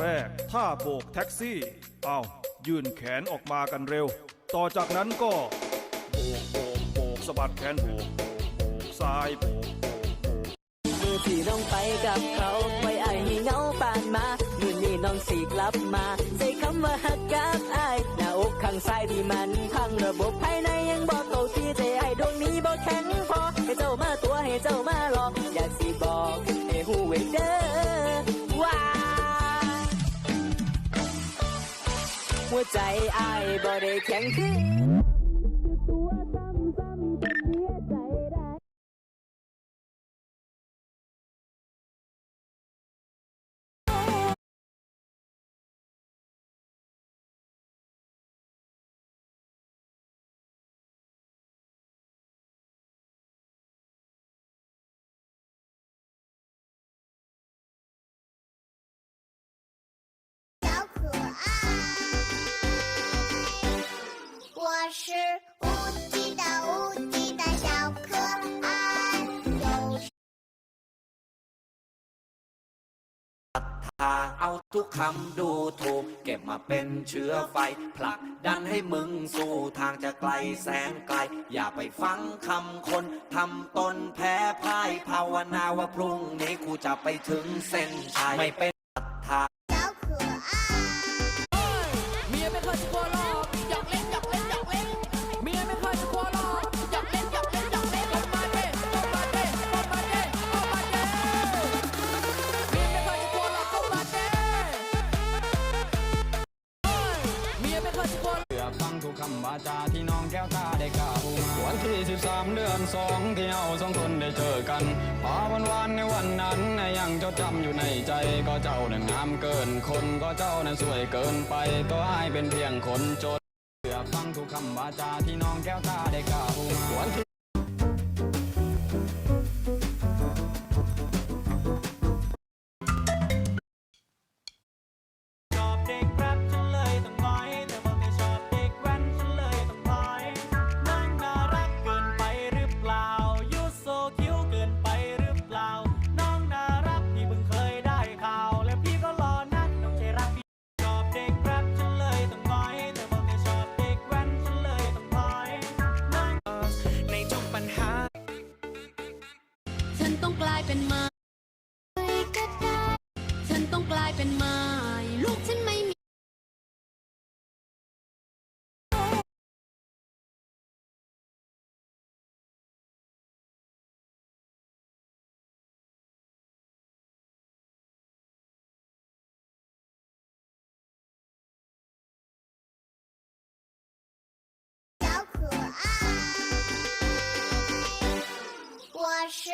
แรก ท่าโบกแท็กซี่ เอ้ายื่นแขนออกมากันเร็ว ต่อจากนั้นก็ โบกโบกโบกสะบัดแขนโบกโบกโบกซ้ายโบกโบกโบกมือที่น้องไปกับเขาไว้ไอ้เหงาปานมามือนี้น้องสีกลับมา ใส่คำว่าฮักกับไอ้หน้าอกข้างซ้ายที่มันพังระบบภายในยังบอกเขาที่ใจไอ้ดวงนี้บ่แข็งพอให้เจ้ามาตัวให้เจ้ามาหลอกอยากสิบอก หัวใจอายบ่ได้แข็งขึ้น 我是无敌的无敌的小可爱，有 ทาเอาทุกคำดูถูก เก็บมาเป็นเชื้อไฟ ผลักดันให้มึงสู่ทางจะไกลแสนไกล อย่าไปฟังคำคนทำตนแพ้พ่ายภาวนาว่าพรุ่งนี้กูจะไปถึงเส้นชัยไม่เป็น จาที่น้องแก้วตาได้กล่าวมาวันที่ 13 เดือนสองที่เราสองคนได้เจอกันพอวันวานในวันนั้นยังจดจำอยู่ในใจก็เจ้านั้นงามเกินคนก็เจ้านั้นสวยเกินไปตัวอายเป็นเพียงคนจนเสือฟังทุกคำวาจาที่น้องแก้วตาได้กล่าววันที่ เป็นไม้ฉันต้องกลายเป็นไม้ ลูกฉันไม่มี 小可爱，我是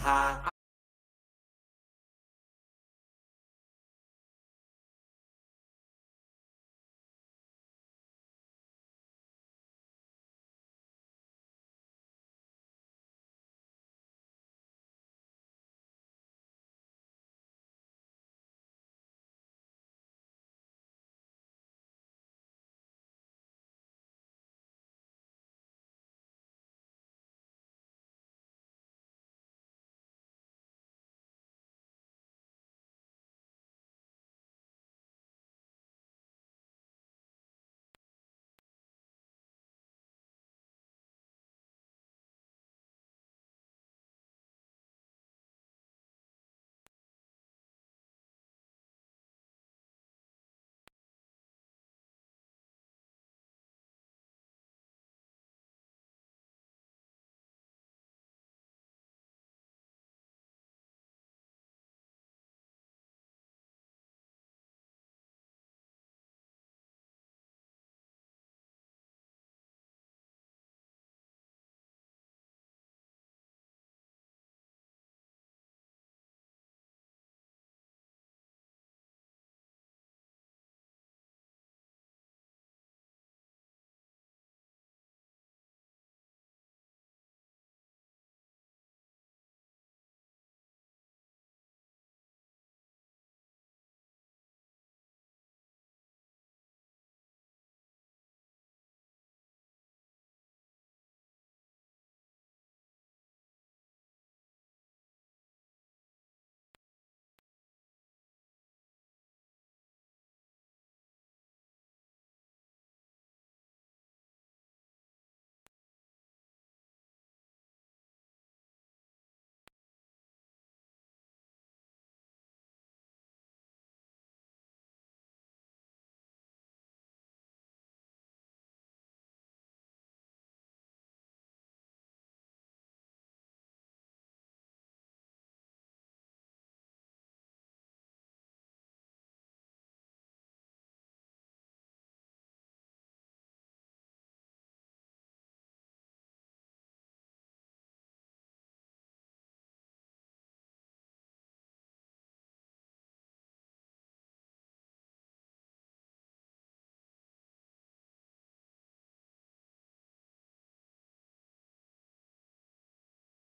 ศรัทธา